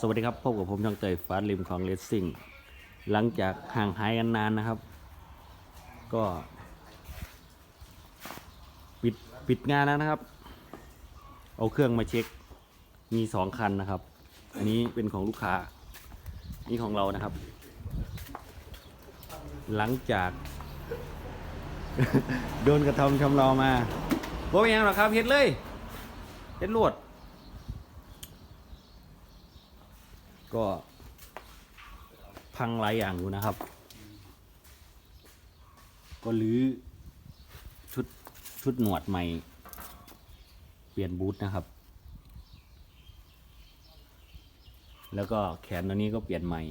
สวัสดีครับพบกับผมช่องเตยฟาสลิมของเลสซิ่งหลังจากห่างหายกันนานนะครับ ก็ปิดปิดงานแล้วนะครับ เอาเครื่องมาเช็คมีสองคันนะครับ อันนี้เป็นของลูกค้า นี่ของเรานะครับ หลังจาก โดนกระทำชำเรามาบ่เป็นยังหรอกครับเฮ็ดเลยเฮ็ดลวด ก็พังหลายอย่างอยู่นะครับ ก็รื้อชุดชุดหนวดใหม่ เปลี่ยนบูทนะครับ แล้วก็แขนตัวนี้ก็เปลี่ยนใหม่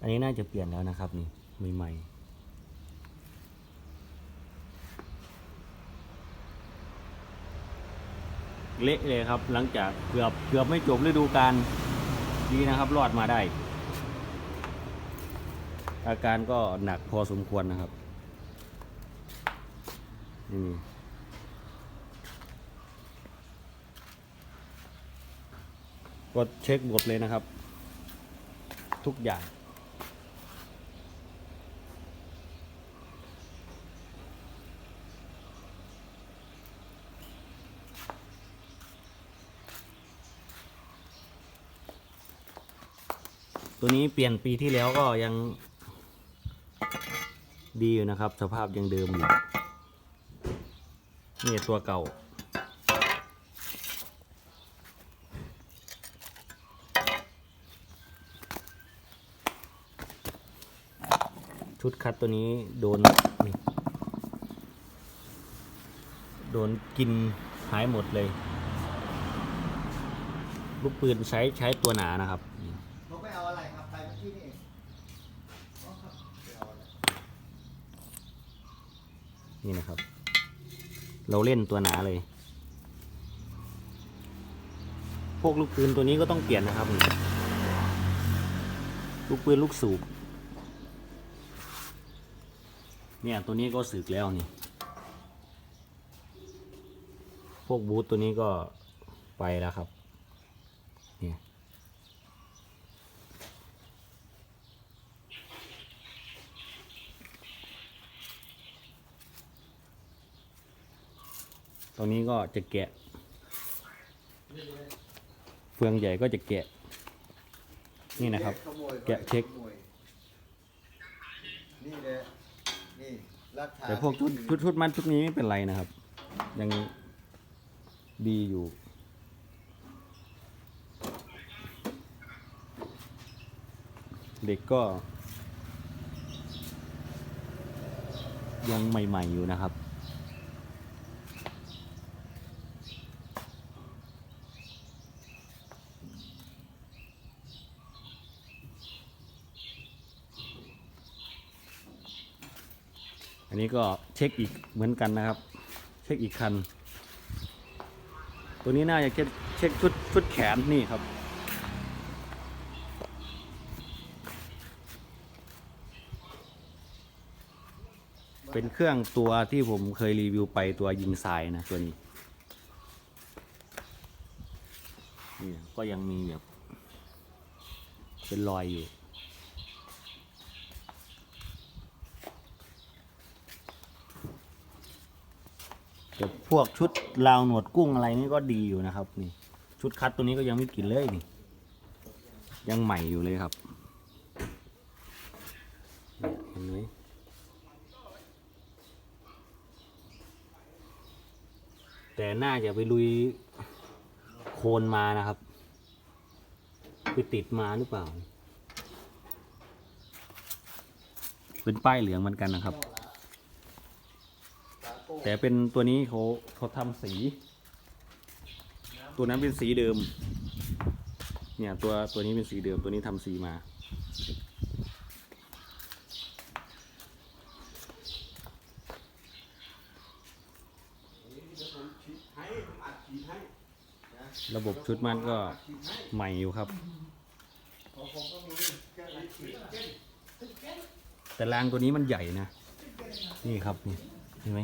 อันนี้น่าจะเปลี่ยนแล้วนะครับนี่ใหม่ๆเละเลยครับ หลังจากเกือบเกือบไม่จบฤดูกาลดีนะครับ รอดมาได้ อาการก็หนักพอสมควรนะครับนี่ก็เช็คหมดเลยนะครับ ทุกอย่าง ตัวนี้เปลี่ยนปีที่แล้วก็ยัง ดีอยู่นะครับ สภาพยังเดิมอยู่นี่ตัวเก่า ชุดคัดตัวนี้โดนโดนกินหายหมดเลย ลูกปืนใช้ใช้ตัวหนานะครับ เขาไปเอาอะไรครับ ไปเมื่อกี้นี่เองอ๋อครับไปเอาอะไร นี่นะครับ เราเล่นตัวหนาเลย พวกลูกปืนตัวนี้ก็ต้องเปลี่ยนนะครับ ลูกปืนลูกสูบ เนี่ยตัวนี้ก็สึกแล้วนี่ พวกบูทตัวนี้ก็ไปแล้วครับ เนี่ย ตรงนี้ก็จะแกะ เฟืองใหญ่ก็จะแกะ นี่นะครับขโมยไปแกะเช็คขโมยนี่เลยนี่หลักฐานแต่พวกชุดชุดชุดมันชุดนี้ไม่เป็นไรนะครับ ยังดีอยู่เด็กก็ ยังใหม่ ๆ อยู่นะครับ อันนี้ก็เช็คอีกเหมือนกันนะครับ เช็คอีกคัน ตัวนี้น่าจะเช็คเช็คชุดชุดแขนนี่ครับ เป็นเครื่องตัวที่ผมเคยรีวิวไปตัวยิงทรายนะตัวนี้นี่ก็ยังมีแบบเป็นรอยอยู่ พวกชุดราวหนวดกุ้งอะไรนี่ก็ดีอยู่นะครับ นี่ ชุดคัดตัวนี้ก็ยังไม่กินเลยนี่ ยังใหม่อยู่เลยครับเห็นไหมแต่น่าจะไปลุยโคลนมานะครับไปติดมาหรือเปล่า เป็นป้ายเหลืองเหมือนกันนะครับ แต่เป็นตัวนี้เขาเขาทำสี ตัวนั้นเป็นสีเดิม เนี่ยตัวตัวนี้เป็นสีเดิมตัวนี้ทำสีมา ระบบชุดมันก็ใหม่อยู่ครับแต่แรงตัวนี้มันใหญ่นะ นี่ครับ นี่เห็นไหม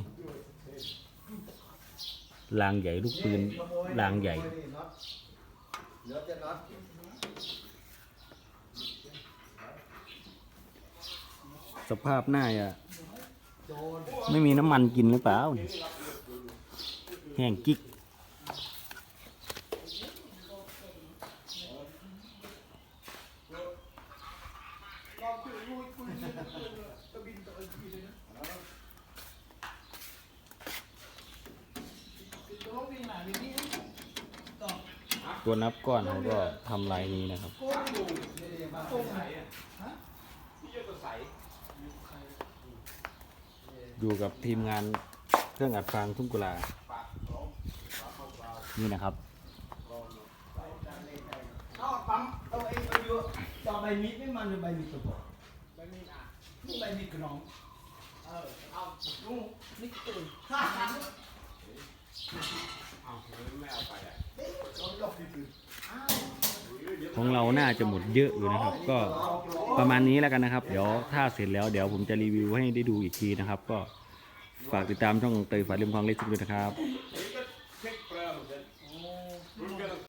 รางใหญ่ลูกปืนรางใหญ่สภาพหน้าอะ ไม่มีน้ำมันกินหรือเปล่า แห้งกิ๊ก ตัวนับก้อนเขาก็ทำลายนี้นะครับอยู่กับทีมงานเครื่องอัดฟางทุ่งกุลา นี่นะครับปั๊มเอาไอ้เอาอยู่อใบมีดไม่มันหรือใบมีดตัวบอกใบมีดอะใบมีดกระนอง เออ เอาลุงนี่ตื่น ขอาไม่เราหน้าวของเราน่าจะหมดเยอะอยู่นะครับ ก็ประมาณนี้แล้วกันนะครับ เดี๋ยวถ้าเสร็จแล้วเดี๋ยวผมจะรีวิวให้ได้ดูอีกทีนะครับ ก็ฝากติดตามช่องเตยฝาเรียมทองเล็กสุด้วยนะครับ